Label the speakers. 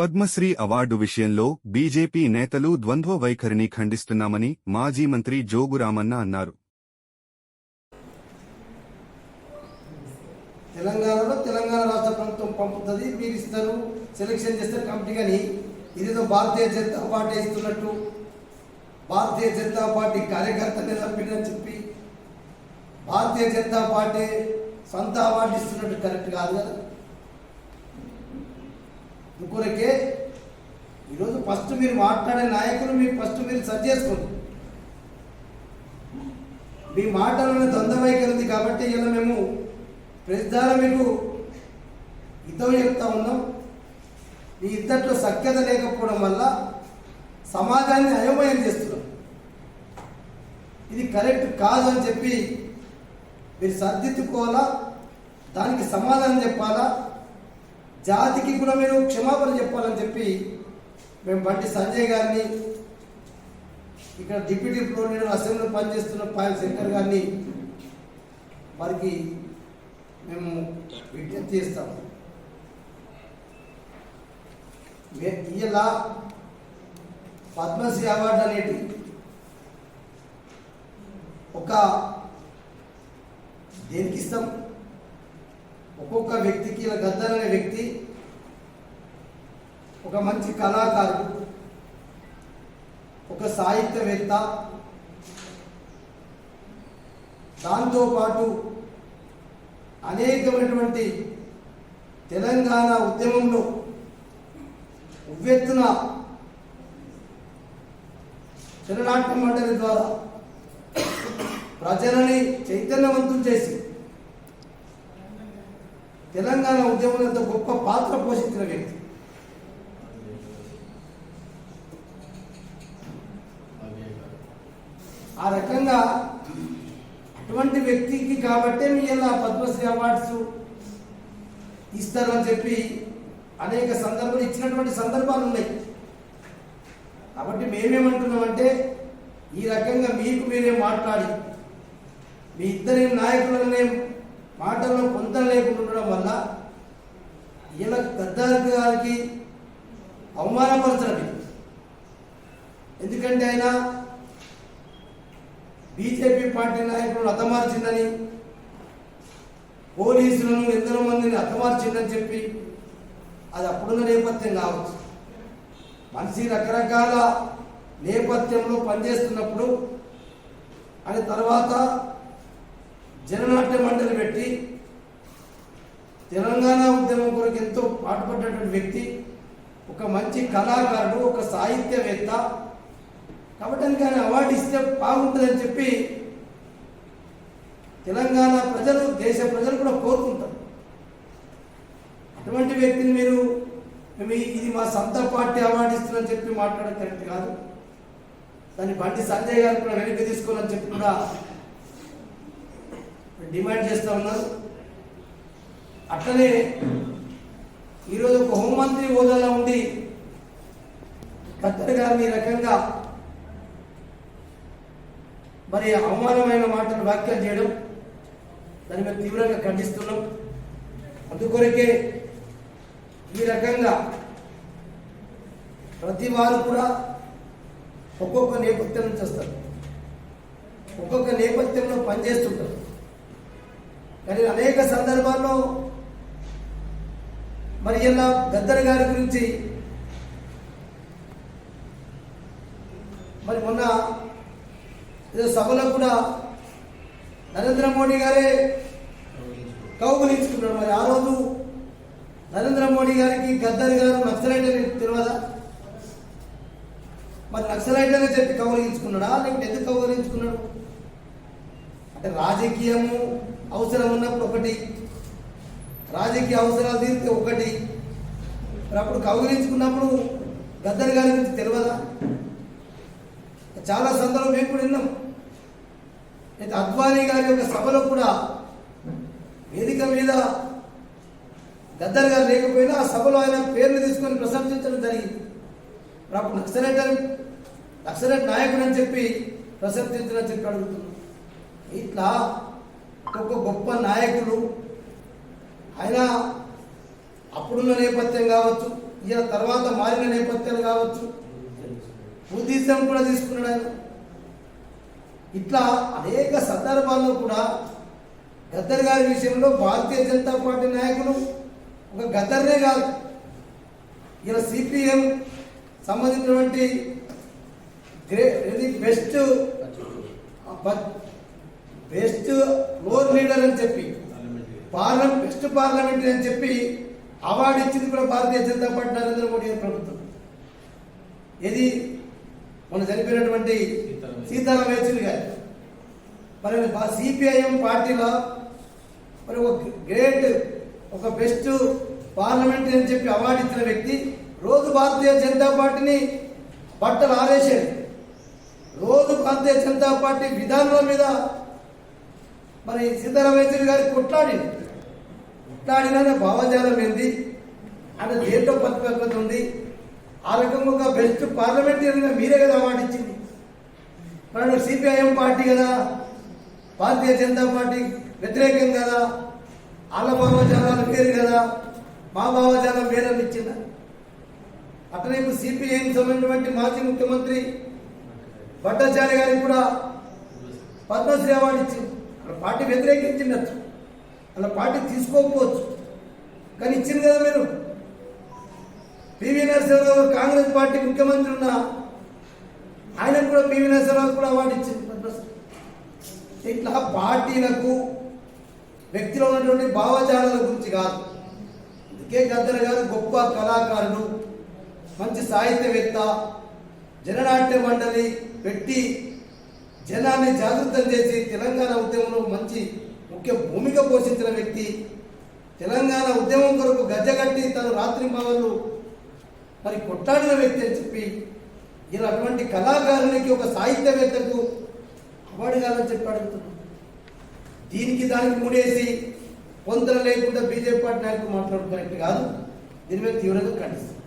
Speaker 1: Padmashri award విషయంలో BJP నేతలు ద్వంద్వ వైఖరిని ఖండిస్తున్నామని మాజీ మంత్రి జోగురామన్న అన్నారు.
Speaker 2: తెలంగాణలో తెలంగాణ రాష్ట్ర ప్రభుత్వం పంపుతుంది మీరు ఇస్తారు సెలెక్షన్ చేస్తారు కమిటీ కానీ ఇదేదో భారతీయ జనతా పార్టీ ఇస్తున్నట్టు భారతీయ జనతా పార్టీ కార్యకర్త చంపినని చెప్పి భారతీయ జనతా పార్టీ సొంత అవార్డు ఇస్తున్నట్టు కరెక్ట్ కాదు కదా? ఇంకొరకే ఈరోజు ఫస్ట్ మీరు మాట్లాడే నాయకులు మీరు ఫస్ట్ మీరు సరి చేసుకోండి. మీ మాటలను ద్వంద్వ ఉంది కాబట్టి ఇలా మేము ప్రెస్ మీకు హితం చెప్తా ఉన్నాం. మీ ఇద్దట్లో సఖ్యత లేకపోవడం వల్ల సమాజాన్ని అయోమయం చేస్తున్నాం. ఇది కరెక్ట్ కాదు అని చెప్పి మీరు సర్దిద్దుకోవాలా? దానికి సమాధానం చెప్పాలా? జాతికి కూడా మీరు క్షమాపణ చెప్పాలని చెప్పి మేము బండి సంజయ్ గారిని ఇక్కడ డిప్యూటీ ఫ్లోర్ లీడర్ అసెంబ్లీలో పనిచేస్తున్న పాయల్ శంకర్ గారిని వారికి మేము విజ్ఞప్తి చేస్తాము ఇలా పద్మశ్రీ అవార్డు అనేది ఒక దేనికి ఇస్తాం? ఒక్కొక్క వ్యక్తికి ఇలా గద్దర్ అనే వ్యక్తి ఒక మంచి కళాకారుడు ఒక సాహిత్యవేత్త దాంతోపాటు అనేకమైనటువంటి తెలంగాణ ఉద్యమంలో ఉవ్వెత్తున చిరనాట్యం మండలి ద్వారా ప్రజలని చైతన్యవంతం చేసి తెలంగాణ ఉద్యమంలో ఎంతో గొప్ప పాత్ర పోషించిన వ్యక్తి. ఆ రకంగా అటువంటి వ్యక్తికి కాబట్టే మీ ఇలా పద్మశ్రీ అవార్డ్స్ ఇస్తారు అని చెప్పి అనేక సందర్భాలు ఇచ్చినటువంటి సందర్భాలు ఉన్నాయి. కాబట్టి మేమేమంటున్నామంటే ఈ రకంగా మీకు మీరే మాట్లాడి మీ ఇద్దరి నాయకులనే మాటల్లో కొంత లేకుండా ఉండడం వల్ల ఈయన గద్దార్ గారికి అవమానపరచడం ఎందుకంటే ఆయన బీజేపీ పార్టీ నాయకులను హతమార్చిందని పోలీసులను ఎందరో మందిని హతమార్చిందని చెప్పి అది అప్పుడున్న నేపథ్యం కావచ్చు. మనిషి రకరకాల నేపథ్యంలో పనిచేస్తున్నప్పుడు అని తర్వాత జననాట్య మండలి పెట్టి తెలంగాణ ఉద్యమం కొరకు ఎంతో పాటుపడ్డటువంటి వ్యక్తి ఒక మంచి కళాకారుడు ఒక సాహిత్యవేత్త. కాబట్టి ఆయన అవార్డు ఇస్తే బాగుంటుందని చెప్పి తెలంగాణ ప్రజలు దేశ ప్రజలు కూడా కోరుకుంటారు. అటువంటి వ్యక్తిని మీరు మేము ఇది మా సొంత పార్టీ అవార్డు ఇస్తుందని చెప్పి మాట్లాడే కరెక్ట్ కాదు. దాన్ని బండి సంజయ్ గారు కూడా వెనక్కి తీసుకోవాలని చెప్పి కూడా డిమాండ్ చేస్తా ఉన్నారు. అట్లనే ఈరోజు ఒక హోంమంత్రి హోదాలో ఉండి ఖత్తర్ గారిని ఈ రకంగా మరి అవమానమైన మాటలు వ్యాఖ్యలు చేయడం దాని మీద తీవ్రంగా ఖండిస్తున్నాం. అందుకొరకే ఈ రకంగా ప్రతి వారు కూడా ఒక్కొక్క నేపథ్యం నుంచి వస్తారు. ఒక్కొక్క నేపథ్యంలో పనిచేస్తుంటారు. కానీ అనేక సందర్భాల్లో మరి ఇలా గద్దర్ గారి గురించి మరి మొన్న ఏదో సభలో కూడా నరేంద్ర మోడీ గారే కౌగులించుకున్నాడు మరి ఆ రోజు నరేంద్ర మోడీ గారికి గద్దర్ గారు నక్సలైట్ అని తెలియదా మరి నక్సలైట్ అని చెప్పి కౌగులించుకున్నాడా? లేకపోతే ఎందుకు కౌగులించుకున్నాడు? అంటే రాజకీయము అవసరం ఉన్నప్పుడు ఒకటి. రాజకీయ అవసరాలు తీరితే ఒకటి. మరి అప్పుడు కౌగిలించుకున్నప్పుడు గద్దరి గారి గురించి తెలియదా చాలా సందర్భం మేము కూడా విన్నాం. అయితే అద్వానీ గారి యొక్క సభలో కూడా వేదిక మీద గద్దర్ గారు లేకపోయినా ఆ సభలో ఆయన పేర్లు తీసుకొని ప్రశంసించడం జరిగింది. అప్పుడు నక్సలైట్ అని నక్సలైట్ నాయకుడు అని చెప్పి ప్రశంసించడం చెప్పి అడుగుతున్నాం. ఇట్లా ఒక్కొక్క గొప్ప నాయకులు ఆయన అప్పుడున్న నేపథ్యం కావచ్చు ఈయన తర్వాత మారిన నేపథ్యాలు కావచ్చు బుద్ధిజం కూడా తీసుకున్నాడు ఆయన. ఇట్లా అనేక సందర్భాల్లో కూడా గద్దర్ గారి విషయంలో భారతీయ జనతా పార్టీ నాయకులు ఒక గద్దర్నే కాదు. ఇలా సిపిఎం సంబంధించినటువంటి గ్రే ఇది బెస్ట్ బెస్ట్ ఫ్లోర్ లీడర్ అని చెప్పి పార్లమెంట్ బెస్ట్ పార్లమెంట్ అని చెప్పి అవార్డు ఇచ్చింది కూడా భారతీయ జనతా పార్టీ నరేంద్ర మోడీ ప్రభుత్వం. ఇది మన చనిపోయినటువంటి సీతారాం యేచూరి గారు. మరి సిపిఐఎం పార్టీలో మరి ఒక గ్రేట్ ఒక బెస్ట్ పార్లమెంటరీ అని చెప్పి అవార్డు ఇచ్చిన వ్యక్తి రోజు భారతీయ జనతా పార్టీని బట్టలు ఆరేసాడు రోజు భారతీయ జనతా పార్టీ విధానాల మీద మరి సీతారాం గారు గారికి కొట్లాడింది కొట్లాడిన భావజాలం ఏంది? ఆయన దేంట్లో ప్రతిపక్షత ఉంది? ఆ రకంగా ఒక బెస్ట్ పార్లమెంటరీగా మీరే కదా అవార్డు ఇచ్చింది. సిపిఐఎం పార్టీ కదా భారతీయ జనతా పార్టీ వ్యతిరేకం కదా వాళ్ళ భావజాలాలు వేరు కదా మా భావజాలం వేరని ఇచ్చిందా? అట్లనే ఇప్పుడు సిపిఐఎం సంబంధించినటువంటి మాజీ ముఖ్యమంత్రి భట్టాచార్య గారికి కూడా పద్మశ్రీ అవార్డు ఇచ్చింది. పార్టీ వ్యతిరేకించిండొచ్చు వాళ్ళ పార్టీ తీసుకోకపోవచ్చు. కానీ ఇచ్చింది కదా మీరు. పివి నరసింహరావు కాంగ్రెస్ పార్టీ ముఖ్యమంత్రి ఉన్న ఆయనకు కూడా పివి నరసింహరావు కూడా అవార్డు ఇచ్చింది. ఇట్లా పార్టీలకు వ్యక్తిలో ఉన్నటువంటి భావజాలాల గురించి కాదు. అందుకే గద్దర్ గారు గొప్ప కళాకారుడు మంచి సాహిత్యవేత్త జననాట్య మండలి పెట్టి జనాన్ని జాగృతం చేసి తెలంగాణ ఉద్యమంలో మంచి ముఖ్య భూమిక పోషించిన వ్యక్తి. తెలంగాణ ఉద్యమం కొరకు గజ్జగట్టి తను రాత్రి మగలు మరి కొట్లాడిన వ్యక్తి అని చెప్పి ఇలా అటువంటి కళాకారునికి ఒక సాహిత్యవేత్తకు అవార్డు కాదని చెప్పి అడుగుతున్నాను. దీనికి దానికి ముడేసి పొంతన లేకుండా బీజేపీ పార్టీ నాయకులు మాట్లాడుతున్నట్టు కాదు. దీని మీద తీవ్రంగా ఖండిస్తుంది